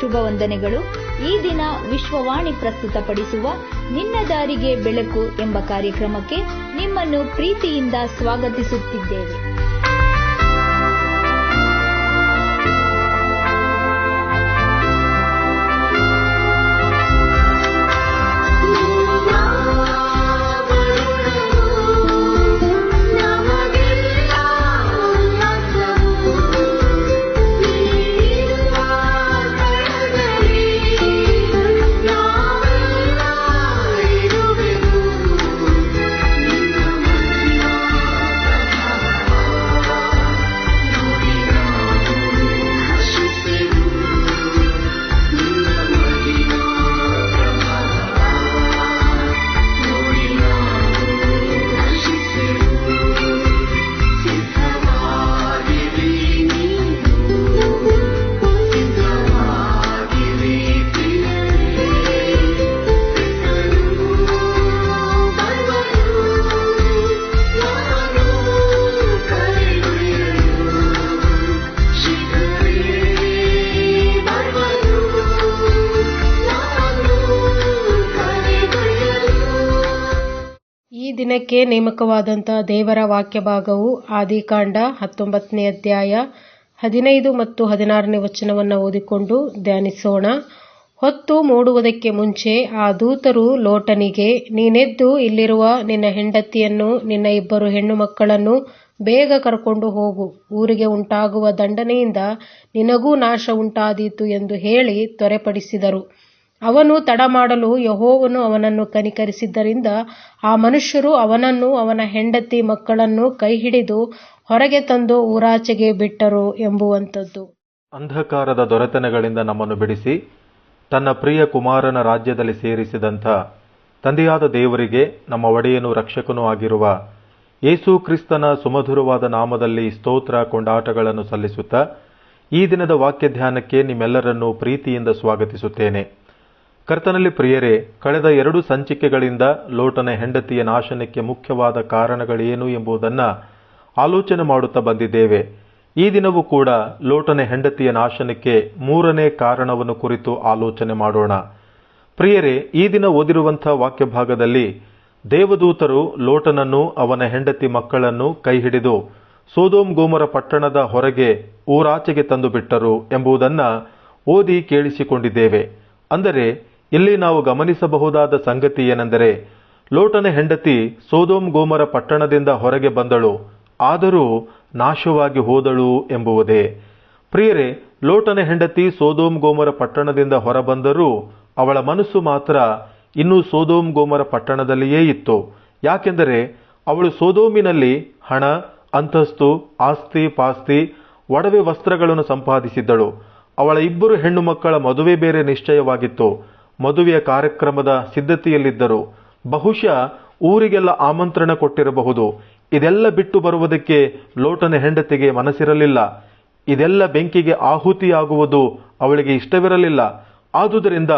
ಶುಭ ವಂದನೆಗಳು. ಈ ದಿನ ವಿಶ್ವವಾಣಿ ಪ್ರಸ್ತುತಪಡಿಸುವ ನಿನ್ನ ದಾರಿಗೆ ಬೆಳಕು ಎಂಬ ಕಾರ್ಯಕ್ರಮಕ್ಕೆ ನಿಮ್ಮನ್ನು ಪ್ರೀತಿಯಿಂದ ಸ್ವಾಗತಿಸುತ್ತಿದ್ದೇವೆ. ದಿನಕ್ಕೆ ನೇಮಕವಾದಂಥ ದೇವರ ವಾಕ್ಯ ಭಾಗವು ಆದಿಕಾಂಡ ಹತ್ತೊಂಬತ್ತನೇ ಅಧ್ಯಾಯ ಹದಿನೈದು ಮತ್ತು ಹದಿನಾರನೇ ವಚನವನ್ನು ಓದಿಕೊಂಡು ಧ್ಯಾನಿಸೋಣ. ಹೊತ್ತು ಮೂಡುವುದಕ್ಕೆ ಮುಂಚೆ ಆ ದೂತರು ಲೋಟನಿಗೆ, ನೀನೆದ್ದು ಇಲ್ಲಿರುವ ನಿನ್ನ ಹೆಂಡತಿಯನ್ನು, ನಿನ್ನ ಇಬ್ಬರು ಹೆಣ್ಣು ಮಕ್ಕಳನ್ನು ಬೇಗ ಕರ್ಕೊಂಡು ಹೋಗು. ಊರಿಗೆ ಉಂಟಾಗುವ ದಂಡನೆಯಿಂದ ನಿನಗೂ ನಾಶ ಉಂಟಾದೀತು ಎಂದು ಹೇಳಿ ತ್ವರೆಪಡಿಸಿದರು. ಅವನು ತಡಮಾಡಲು ಯಹೋವನು ಅವನನ್ನು ಕನಿಕರಿಸಿದ್ದರಿಂದ ಆ ಮನುಷ್ಯರು ಅವನನ್ನು ಅವನ ಹೆಂಡತಿ ಮಕ್ಕಳನ್ನು ಕೈಹಿಡಿದು ಹೊರಗೆ ತಂದು ಊರಾಚೆಗೆ ಬಿಟ್ಟರು ಎಂಬುವಂಥದ್ದು. ಅಂಧಕಾರದ ದೊರೆತನಗಳಿಂದ ನಮ್ಮನ್ನು ಬಿಡಿಸಿ ತನ್ನ ಪ್ರಿಯ ಕುಮಾರನ ರಾಜ್ಯದಲ್ಲಿ ಸೇರಿಸಿದಂಥ ತಂದೆಯಾದ ದೇವರಿಗೆ ನಮ್ಮ ಒಡೆಯನು ರಕ್ಷಕನೂ ಆಗಿರುವ ಯೇಸು ಕ್ರಿಸ್ತನ ಸುಮಧುರವಾದ ನಾಮದಲ್ಲಿ ಸ್ತೋತ್ರ ಕೊಂಡಾಟಗಳನ್ನು ಸಲ್ಲಿಸುತ್ತಾ ಈ ದಿನದ ವಾಕ್ಯ ಧ್ಯಾನಕ್ಕೆ ನಿಮ್ಮೆಲ್ಲರನ್ನೂ ಪ್ರೀತಿಯಿಂದ ಸ್ವಾಗತಿಸುತ್ತೇನೆ. ಕರ್ತನಲ್ಲಿ ಪ್ರಿಯರೇ, ಕಳೆದ ಎರಡು ಸಂಚಿಕೆಗಳಿಂದ ಲೋಟನ ಹೆಂಡತಿಯ ನಾಶನಕ್ಕೆ ಮುಖ್ಯವಾದ ಕಾರಣಗಳೇನು ಎಂಬುದನ್ನು ಆಲೋಚನೆ ಮಾಡುತ್ತಾ ಬಂದಿದ್ದೇವೆ. ಈ ದಿನವೂ ಕೂಡ ಲೋಟನ ಹೆಂಡತಿಯ ನಾಶನಕ್ಕೆ ಮೂರನೇ ಕಾರಣವನ್ನು ಕುರಿತು ಆಲೋಚನೆ ಮಾಡೋಣ. ಪ್ರಿಯರೇ, ಈ ದಿನ ಓದಿರುವಂಥ ವಾಕ್ಯ ಭಾಗದಲ್ಲಿ ದೇವದೂತರು ಲೋಟನನ್ನು, ಅವನ ಹೆಂಡತಿ ಮಕ್ಕಳನ್ನು ಕೈ ಹಿಡಿದು ಸೋದೋಮ್ ಗೋಮರ ಪಟ್ಟಣದ ಹೊರಗೆ ಊರಾಚೆಗೆ ತಂದು ಬಿಟ್ಟರು ಎಂಬುದನ್ನು ಓದಿ ಕೇಳಿಸಿಕೊಂಡಿದ್ದೇವೆ. ಅಂದರೆ ಇಲ್ಲಿ ನಾವು ಗಮನಿಸಬಹುದಾದ ಸಂಗತಿ ಏನೆಂದರೆ ಲೋಟನ ಹೆಂಡತಿ ಸೋದೋಮ್ ಗೋಮರ ಪಟ್ಟಣದಿಂದ ಹೊರಗೆ ಬಂದಳು, ಆದರೂ ನಾಶವಾಗಿ ಹೋದಳು ಎಂಬುವುದೇ. ಪ್ರಿಯರೇ, ಲೋಟನ ಹೆಂಡತಿ ಸೋದೋಮ್ ಗೋಮರ ಪಟ್ಟಣದಿಂದ ಹೊರಬಂದರೂ ಅವಳ ಮನಸ್ಸು ಮಾತ್ರ ಇನ್ನೂ ಸೋದೋಮ್ ಗೋಮರ ಪಟ್ಟಣದಲ್ಲಿಯೇ ಇತ್ತು. ಯಾಕೆಂದರೆ ಅವಳು ಸೋದೋಮಿನಲ್ಲಿ ಹಣ, ಅಂತಸ್ತು, ಆಸ್ತಿ, ಪಾಸ್ತಿ, ಒಡವೆ ವಸ್ತ್ರಗಳನ್ನು ಸಂಪಾದಿಸಿದ್ದಳು. ಅವಳ ಇಬ್ಬರು ಹೆಣ್ಣು ಮಕ್ಕಳ ಮದುವೆ ಬೇರೆ ನಿಶ್ಚಯವಾಗಿತ್ತು. ಮದುವೆಯ ಕಾರ್ಯಕ್ರಮದ ಸಿದ್ಧತೆಯಲ್ಲಿದ್ದರು. ಬಹುಶಃ ಊರಿಗೆಲ್ಲ ಆಮಂತ್ರಣ ಕೊಟ್ಟಿರಬಹುದು. ಇದೆಲ್ಲ ಬಿಟ್ಟು ಬರುವುದಕ್ಕೆ ಲೋಟನ ಹೆಂಡತಿಗೆ ಮನಸ್ಸಿರಲಿಲ್ಲ. ಇದೆಲ್ಲ ಬೆಂಕಿಗೆ ಆಹುತಿಯಾಗುವುದು ಅವಳಿಗೆ ಇಷ್ಟವಿರಲಿಲ್ಲ. ಆದುದರಿಂದ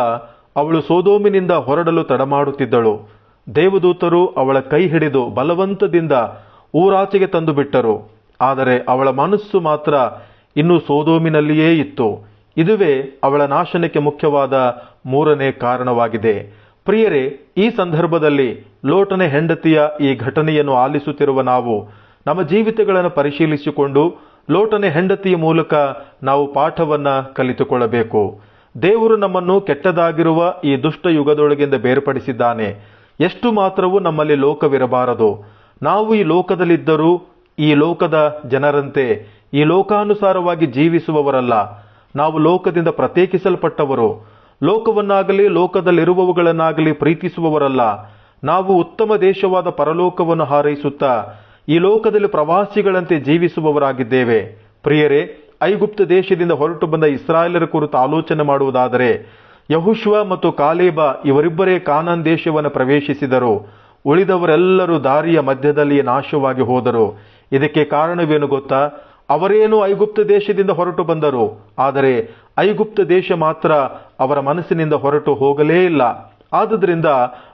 ಅವಳು ಸೋದೋಮಿನಿಂದ ಹೊರಡಲು ತಡಮಾಡುತ್ತಿದ್ದಳು. ದೇವದೂತರು ಅವಳ ಕೈ ಹಿಡಿದು ಬಲವಂತದಿಂದ ಊರಾಚೆಗೆ ತಂದು ಬಿಟ್ಟರು ಆದರೆ ಅವಳ ಮನಸ್ಸು ಮಾತ್ರ ಇನ್ನೂ ಸೋದೋಮಿನಲ್ಲಿಯೇ ಇತ್ತು. ಇದುವೇ ಅವಳ ನಾಶನಕ್ಕೆ ಮುಖ್ಯವಾದ ಮೂರನೇ ಕಾರಣವಾಗಿದೆ. ಪ್ರಿಯರೇ, ಈ ಸಂದರ್ಭದಲ್ಲಿ ಲೋಟನ ಹೆಂಡತಿಯ ಈ ಘಟನೆಯನ್ನು ಆಲಿಸುತ್ತಿರುವ ನಾವು ನಮ್ಮ ಜೀವಿತಗಳನ್ನು ಪರಿಶೀಲಿಸಿಕೊಂಡು ಲೋಟನೆ ಹೆಂಡತಿಯ ಮೂಲಕ ನಾವು ಪಾಠವನ್ನ ಕಲಿತುಕೊಳ್ಳಬೇಕು. ದೇವರು ನಮ್ಮನ್ನು ಕೆಟ್ಟದಾಗಿರುವ ಈ ದುಷ್ಟ ಯುಗದೊಳಗಿಂದ ಬೇರ್ಪಡಿಸಿದ್ದಾನೆ. ಎಷ್ಟು ಮಾತ್ರವೂ ನಮ್ಮಲ್ಲಿ ಲೋಕವಿರಬಾರದು. ನಾವು ಈ ಲೋಕದಲ್ಲಿದ್ದರೂ ಈ ಲೋಕದ ಜನರಂತೆ ಈ ಲೋಕಾನುಸಾರವಾಗಿ ಜೀವಿಸುವವರಲ್ಲ. ನಾವು ಲೋಕದಿಂದ ಪ್ರತ್ಯೇಕಿಸಲ್ಪಟ್ಟವರು. ಲೋಕವನ್ನಾಗಲಿ ಲೋಕದಲ್ಲಿರುವವುಗಳನ್ನಾಗಲಿ ಪ್ರೀತಿಸುವವರಲ್ಲ. ನಾವು ಉತ್ತಮ ದೇಶವಾದ ಪರಲೋಕವನ್ನು ಹಾರೈಸುತ್ತಾ ಈ ಲೋಕದಲ್ಲಿ ಪ್ರವಾಸಿಗಳಂತೆ ಜೀವಿಸುವವರಾಗಿದ್ದೇವೆ. ಪ್ರಿಯರೇ, ಐಗುಪ್ತ ದೇಶದಿಂದ ಹೊರಟು ಬಂದ ಇಸ್ರಾಯೇಲರ ಕುರಿತು ಆಲೋಚನೆ ಮಾಡುವುದಾದರೆ ಯಹುಶ್ವ ಮತ್ತು ಕಾಲೇಬ ಇವರಿಬ್ಬರೇ ಕಾನಾನ್ ದೇಶವನ್ನು ಪ್ರವೇಶಿಸಿದರು. ಉಳಿದವರೆಲ್ಲರೂ ದಾರಿಯ ಮಧ್ಯದಲ್ಲಿ ನಾಶವಾಗಿ ಹೋದರು. ಇದಕ್ಕೆ ಕಾರಣವೇನು ಗೊತ್ತಾ? ಅವರೇನು ಐಗುಪ್ತ ದೇಶದಿಂದ ಹೊರಟು ಬಂದರು. ಆದರೆ ಐಗುಪ್ತ ದೇಶ ಮಾತ್ರ ಅವರ ಮನಸ್ಸಿನಿಂದ ಹೊರಟು ಹೋಗಲೇ ಇಲ್ಲ. ಆದುದರಿಂದ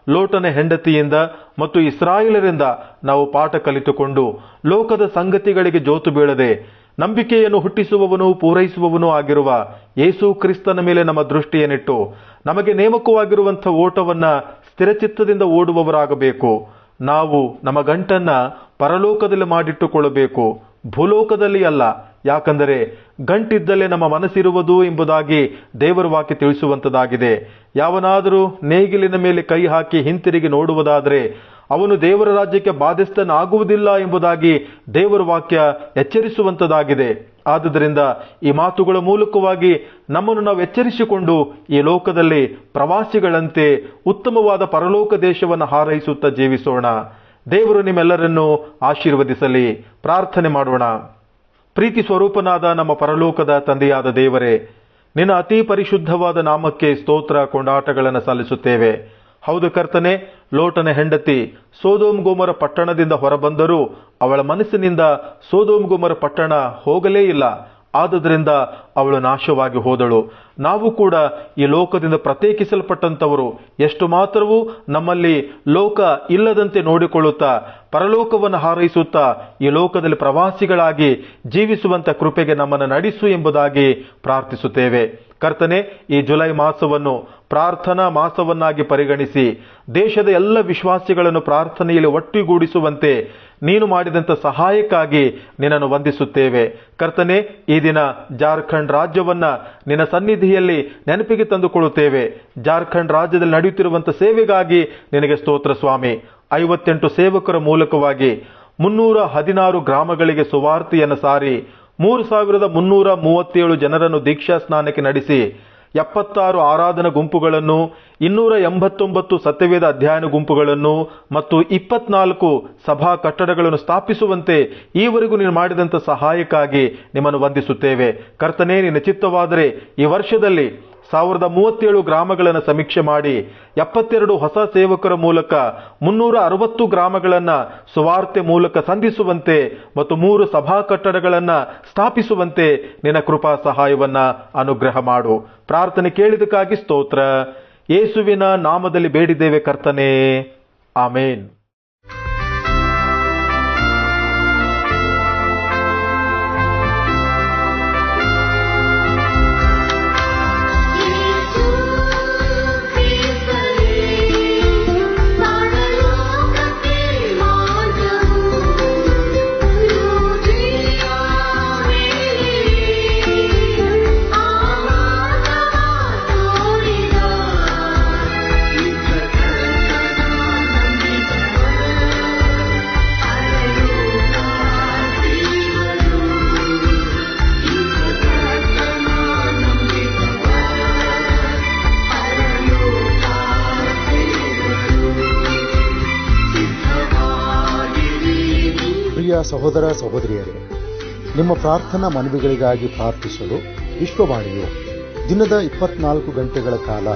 ಲೋಟನ ಹೆಂಡತಿಯಿಂದ ಮತ್ತು ಇಸ್ರಾಯೇಲರಿಂದ ನಾವು ಪಾಠ ಕಲಿತುಕೊಂಡು ಲೋಕದ ಸಂಗತಿಗಳಿಗೆ ಜೋತು ಬೀಳದೆ ನಂಬಿಕೆಯನ್ನು ಹುಟ್ಟಿಸುವವನು ಪೂರೈಸುವವನು ಆಗಿರುವ ಯೇಸು ಕ್ರಿಸ್ತನ ಮೇಲೆ ನಮ್ಮ ದೃಷ್ಟಿಯನ್ನಿಟ್ಟು ನಮಗೆ ನೇಮಕವಾಗಿರುವಂಥ ಓಟವನ್ನ ಸ್ಥಿರಚಿತ್ತದಿಂದ ಓಡುವವರಾಗಬೇಕು. ನಾವು ನಮ್ಮ ಗಂಟನ್ನ ಪರಲೋಕದಲ್ಲಿ ಮಾಡಿಟ್ಟುಕೊಳ್ಳಬೇಕು. ಭೂಲೋಕದಲ್ಲಿ ಅಲ್ಲ. ಯಾಕಂದರೆ ಗಂಟಿದ್ದಲ್ಲೇ ನಮ್ಮ ಮನಸ್ಸಿರುವುದು ಎಂಬುದಾಗಿ ದೇವರ ವಾಕ್ಯ ತಿಳಿಸುವಂತದಾಗಿದೆ ಯಾವನಾದರೂ ನೇಗಿಲಿನ ಮೇಲೆ ಕೈ ಹಾಕಿ ಹಿಂತಿರುಗಿ ನೋಡುವುದಾದರೆ ಅವನು ದೇವರ ರಾಜ್ಯಕ್ಕೆ ಬಾಧ್ಯಸ್ಥನಾಗುವುದಿಲ್ಲ ಎಂಬುದಾಗಿ ದೇವರ ವಾಕ್ಯ ಎಚ್ಚರಿಸುವಂತದಾಗಿದೆ ಆದುದರಿಂದ ಈ ಮಾತುಗಳ ಮೂಲಕವಾಗಿ ನಮ್ಮನ್ನು ನಾವು ಎಚ್ಚರಿಸಿಕೊಂಡು ಈ ಲೋಕದಲ್ಲಿ ಪ್ರವಾಸಿಗಳಂತೆ ಉತ್ತಮವಾದ ಪರಲೋಕ ದೇಶವನ್ನು ಹಾರೈಸುತ್ತಾ ಜೀವಿಸೋಣ. ದೇವರು ನಿಮ್ಮೆಲ್ಲರನ್ನೂ ಆಶೀರ್ವದಿಸಲಿ. ಪ್ರಾರ್ಥನೆ ಮಾಡೋಣ. ಪ್ರೀತಿ ಸ್ವರೂಪನಾದ ನಮ್ಮ ಪರಲೋಕದ ತಂದೆಯಾದ ದೇವರೇ, ನಿನ್ನ ಅತಿ ಪರಿಶುದ್ಧವಾದ ನಾಮಕ್ಕೆ ಸ್ತೋತ್ರ, ಕೊಂಡಾಟಗಳನ್ನು ಸಲ್ಲಿಸುತ್ತೇವೆ. ಹೌದು ಕರ್ತನೆ, ಲೋಟನ ಹೆಂಡತಿ ಸೋದೋಮ್ ಗೋಮರ ಪಟ್ಟಣದಿಂದ ಹೊರಬಂದರೂ ಅವಳ ಮನಸ್ಸಿನಿಂದ ಸೋದೋಮ್ ಗೋಮರ ಪಟ್ಟಣ ಹೋಗಲೇ ಇಲ್ಲ. ಆದುದರಿಂದ ಅವಳು ನಾಶವಾಗಿ ಹೋದಳು. ನಾವು ಕೂಡ ಈ ಲೋಕದಿಂದ ಪ್ರತ್ಯೇಕಿಸಲ್ಪಟ್ಟಂಥವರು. ಎಷ್ಟು ಮಾತ್ರವೂ ನಮ್ಮಲ್ಲಿ ಲೋಕ ಇಲ್ಲದಂತೆ ನೋಡಿಕೊಳ್ಳುತ್ತಾ, ಪರಲೋಕವನ್ನು ಹಾರೈಸುತ್ತಾ, ಈ ಲೋಕದಲ್ಲಿ ಪ್ರವಾಸಿಗಳಾಗಿ ಜೀವಿಸುವಂಥ ಕೃಪೆಗೆ ನಮ್ಮನ್ನು ನಡೆಸು ಎಂಬುದಾಗಿ ಪ್ರಾರ್ಥಿಸುತ್ತೇವೆ. ಕರ್ತನೆ, ಈ ಜುಲೈ ಮಾಸವನ್ನು ಪ್ರಾರ್ಥನಾ ಮಾಸವನ್ನಾಗಿ ಪರಿಗಣಿಸಿ, ದೇಶದ ಎಲ್ಲ ವಿಶ್ವಾಸಿಗಳನ್ನು ಪ್ರಾರ್ಥನೆಯಲ್ಲಿ ಒಟ್ಟುಗೂಡಿಸುವಂತೆ ನೀನು ಮಾಡಿದಂಥ ಸಹಾಯಕ್ಕಾಗಿ ನಿನ್ನನ್ನು ವಂದಿಸುತ್ತೇವೆ. ಕರ್ತನೆ, ಈ ದಿನ ಜಾರ್ಖಂಡ್ ರಾಜ್ಯವನ್ನು ನಿನ್ನ ಸನ್ನಿಧಿಯಲ್ಲಿ ನೆನಪಿಗೆ ತಂದುಕೊಳ್ಳುತ್ತೇವೆ. ಜಾರ್ಖಂಡ್ ರಾಜ್ಯದಲ್ಲಿ ನಡೆಯುತ್ತಿರುವಂತಹ ಸೇವೆಗಾಗಿ ನಿನಗೆ ಸ್ತೋತ್ರ ಸ್ವಾಮಿ. ಐವತ್ತೆಂಟು ಸೇವಕರ ಮೂಲಕವಾಗಿ ಮುನ್ನೂರ ಹದಿನಾರು ಗ್ರಾಮಗಳಿಗೆ ಸುವಾರ್ತೆಯನ್ನು ಸಾರಿ ಮೂರು ಸಾವಿರದ ಮುನ್ನೂರ ಮೂವತ್ತೇಳು ಜನರನ್ನು ದೀಕ್ಷಾ ಸ್ನಾನಕ್ಕೆ ನಡೆಸಿ ಎಪ್ಪತ್ತಾರು ಆರಾಧನಾ ಗುಂಪುಗಳನ್ನು ಇನ್ನೂರ ಎಂಬತ್ತೊಂಬತ್ತು ಸತ್ಯವೇದ ಅಧ್ಯಯನ ಗುಂಪುಗಳನ್ನು ಮತ್ತು ಇಪ್ಪತ್ನಾಲ್ಕು ಸಭಾ ಕಟ್ಟಡಗಳನ್ನು ಸ್ಥಾಪಿಸುವಂತೆ ಈವರೆಗೂ ನೀನು ಮಾಡಿದಂಥ ಸಹಾಯಕ್ಕಾಗಿ ನಿಮ್ಮನ್ನು ವಂದಿಸುತ್ತೇವೆ. ಕರ್ತನೇ, ನಿನ್ನ ಚಿತ್ತವಾದರೆ ಈ ವರ್ಷದಲ್ಲಿ ಸಾವಿರದ ಮೂವತ್ತೇಳು ಗ್ರಾಮಗಳನ್ನು ಸಮೀಕ್ಷೆ ಮಾಡಿ, ಎಪ್ಪತ್ತೆರಡು ಹೊಸ ಸೇವಕರ ಮೂಲಕ ಮುನ್ನೂರ ಅರವತ್ತು ಗ್ರಾಮಗಳನ್ನು ಸುವಾರ್ತೆ ಮೂಲಕ ಸಂಧಿಸುವಂತೆ ಮತ್ತು ಮೂರು ಸಭಾ ಕಟ್ಟಡಗಳನ್ನು ಸ್ಥಾಪಿಸುವಂತೆ ನಿನ್ನ ಕೃಪಾ ಸಹಾಯವನ್ನು ಅನುಗ್ರಹ ಮಾಡು. ಪ್ರಾರ್ಥನೆ ಕೇಳಿದಕ್ಕಾಗಿ ಸ್ತೋತ್ರ. ಯೇಸುವಿನ ನಾಮದಲ್ಲಿ ಬೇಡಿದ್ದೇವೆ ಕರ್ತನೇ. ಆಮೇನ್. ಸಹೋದರ ಸಹೋದರಿಯರೇ, ನಿಮ್ಮ ಪ್ರಾರ್ಥನಾ ಮನವಿಗಳಿಗಾಗಿ ಪ್ರಾರ್ಥಿಸಲು ವಿಶ್ವವಾಣಿಯು ದಿನದ ಇಪ್ಪತ್ನಾಲ್ಕು ಗಂಟೆಗಳ ಕಾಲ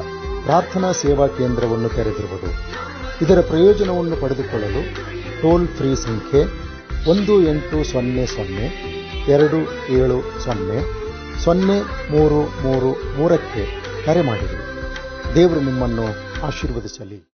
ಪ್ರಾರ್ಥನಾ ಸೇವಾ ಕೇಂದ್ರವನ್ನು ತೆರೆದಿರುವುದು. ಇದರ ಪ್ರಯೋಜನವನ್ನು ಪಡೆದುಕೊಳ್ಳಲು ಟೋಲ್ ಫ್ರೀ ಸಂಖ್ಯೆ ಒಂದು ಎಂಟು ಸೊನ್ನೆ ಸೊನ್ನೆ ಎರಡು ಏಳು ಸೊನ್ನೆ ಸೊನ್ನೆ ಮೂರು ಮೂರು ಮೂರಕ್ಕೆ ಕರೆ ಮಾಡಿರಿ. ದೇವರು ನಿಮ್ಮನ್ನು ಆಶೀರ್ವದಿಸಲಿ.